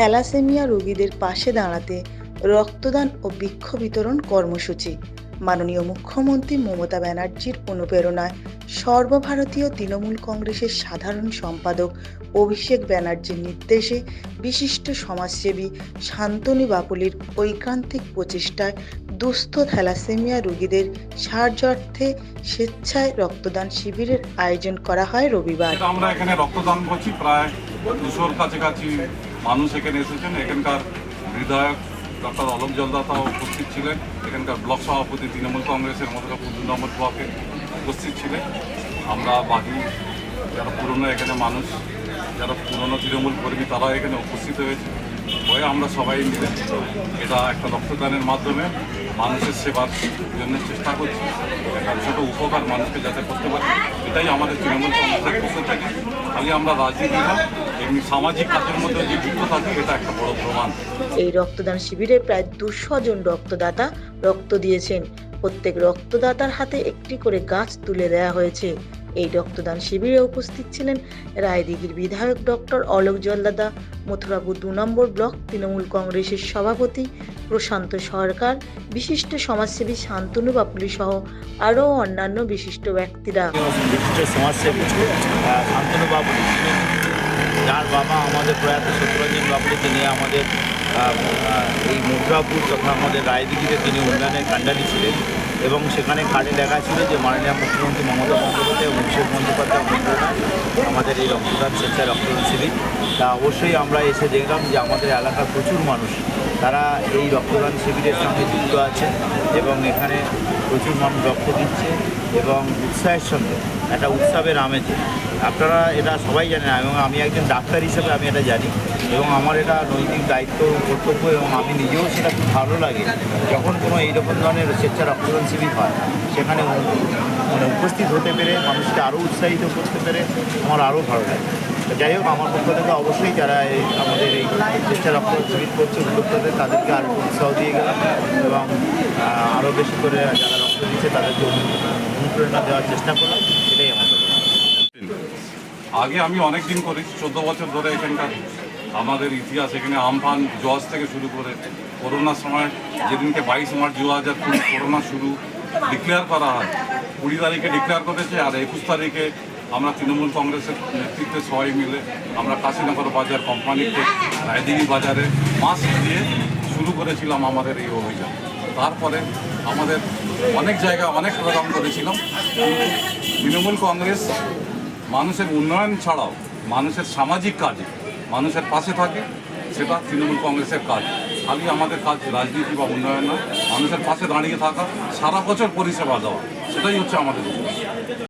Thalassaemia রোগীদের পাশে দাঁড়াতে রক্তদান ও বৃক্ষ বিতরণ কর্মসূচি। মাননীয় মুখ্যমন্ত্রী মমতা ব্যানার্জির অনুপ্রেরণায় সর্বভারতীয় তৃণমূল কংগ্রেসের সাধারণ সম্পাদক অভিষেক ব্যানার্জির নির্দেশে বিশিষ্ট সমাজসেবী শান্তনু বাপুলির ঐকান্তিক প্রচেষ্টায় দুস্থ থ্যালাসেমিয়া রোগীদের সাহায্যার্থে স্বেচ্ছায় রক্তদান শিবিরের আয়োজন করা হয় রবিবার। আমরা এখানে রক্তদান করছি, প্রায় দুশোর কাছাকাছি মানুষ এখানে এসেছেন, এখানকার বিধায়ক ডক্টর অলোক জলদাতাও উপস্থিত ছিলেন, এখানকার ব্লক সভাপতি তৃণমূল কংগ্রেসের মধ্যে দু নম্বর ব্লকে উপস্থিত ছিলেন। আমরা বাকি যারা পুরনো এখানে মানুষ, যারা পুরনো তৃণমূল কর্মী, তারাও এখানে উপস্থিত হয়েছে। হয়ে আমরা সবাই মিলে এটা একটা রক্তদানের মাধ্যমে মানুষের সেবার জন্য চেষ্টা করছি। একটা ছোটো উপকার মানুষকে যাতে করতে পারি, এটাই আমাদের তৃণমূল কংগ্রেসের পক্ষ থেকে খালি আমরা রাজনীতি না সামাজিক কাজের মধ্যে যে যুক্ত থাকি এটা একটা বড় প্রমাণ। এই রক্তদান শিবিরে প্রায় দুশো জন রক্তদাতা রক্ত দিয়েছেন। প্রত্যেক রক্তদাতার হাতে একটি করে গাছ তুলে দেওয়া হয়েছে। এই রক্তদান শিবিরে উপস্থিত ছিলেন রায়দিঘির বিধায়ক ডক্টর অলোক জলদাদা মথুরাপুর দু নম্বর ব্লক তৃণমূল কংগ্রেসের সভাপতি প্রশান্ত সরকার বিশিষ্ট সমাজসেবী শান্তনু বাপুলি সহ আরও অন্যান্য বিশিষ্ট ব্যক্তিরা। বিশিষ্ট সমাজসেবী শান্তনু বাবুলি যার বাবা আমাদের প্রয়াত সত্যরঞ্জন বাবুকে তিনি আমাদের এই মুদ্রাপুর তথা আমাদের রায়দিঘিতে তিনি উন্নয়নের কাণ্ডারি ছিলেন এবং সেখানে কার্ডে লেখা ছিল যে মাননীয় মুখ্যমন্ত্রী মমতা বন্দ্যোপাধ্যায় এবং অভিষেক বন্দ্যোপাধ্যায় অনুপ্রেরণায় আমাদের এই রক্তদান স্বেচ্ছায় রক্তদান শিবির। তা অবশ্যই আমরা এসে দেখলাম যে আমাদের এলাকার প্রচুর মানুষ তারা এই রক্তদান শিবিরের সঙ্গে যুক্ত আছে এবং এখানে প্রচুর মানুষ রক্ত দিচ্ছে এবং উৎসাহের সঙ্গে, একটা উৎসবের আমেজে। আপনারা এটা সবাই জানেন, এবং আমি একজন ডাক্তার হিসেবে আমি এটা জানি। এবং আমার এটা নৈতিক দায়িত্ব, কর্তব্য, এবং আমি নিজেও সেটা খুব ভালো লাগে। যখন কোনো এইরকম ধরনের স্বেচ্ছা রক্তদান শিবির হয়, সেখানে মানে উপস্থিত হতে পেরে, মানুষকে আরও উৎসাহিত করতে পেরে, আমার আরও ভালো লাগে। যাই হোক, আমার পক্ষ থেকে অবশ্যই যারা আমাদের এই স্বেচ্ছা রক্তদান শিবির করছে, উদ্যোক্তাদের তাদেরকে আরও উৎসাহ দিয়ে গেলাম এবং আরও বেশি করে যারা রক্ত দিচ্ছে তাদেরকে অনু- অনুপ্রেরণা দেওয়ার চেষ্টা করলাম, এটাই আমার আগে আমি অনেক দিন করেছি চোদ্দ বছর ধরে এখানকার আমাদের ইতিহাস, এখানে আমফান জজ থেকে শুরু করে করোনার সময়, যেদিনকে বাইশ মার্চ দু হাজার কুড়ি করোনা শুরু ডিক্লেয়ার করা হয়। কুড়ি তারিখে ডিক্লেয়ার করেছে আর একুশ তারিখে আমরা তৃণমূল কংগ্রেসের নেতৃত্বে সবাই মিলে আমরা কাশীনগর বাজার কোম্পানিতে, রায়দিঘি বাজারে মাস্ক দিয়ে শুরু করেছিলাম আমাদের এই অভিযান। তারপরে আমাদের অনেক জায়গায় অনেক প্রোগ্রাম করেছিলাম। তৃণমূল কংগ্রেস মানুষের উন্নয়ন ছাড়াও মানুষের সামাজিক কাজে মানুষের পাশে থাকে, সেটা তৃণমূল কংগ্রেসের কাজ। খালি আমাদের কাজ রাজনীতি বা উন্নয়ন না মানুষের পাশে দাঁড়িয়ে থাকা, সারা বছর পরিষেবা দেওয়া, সেটাই হচ্ছে আমাদের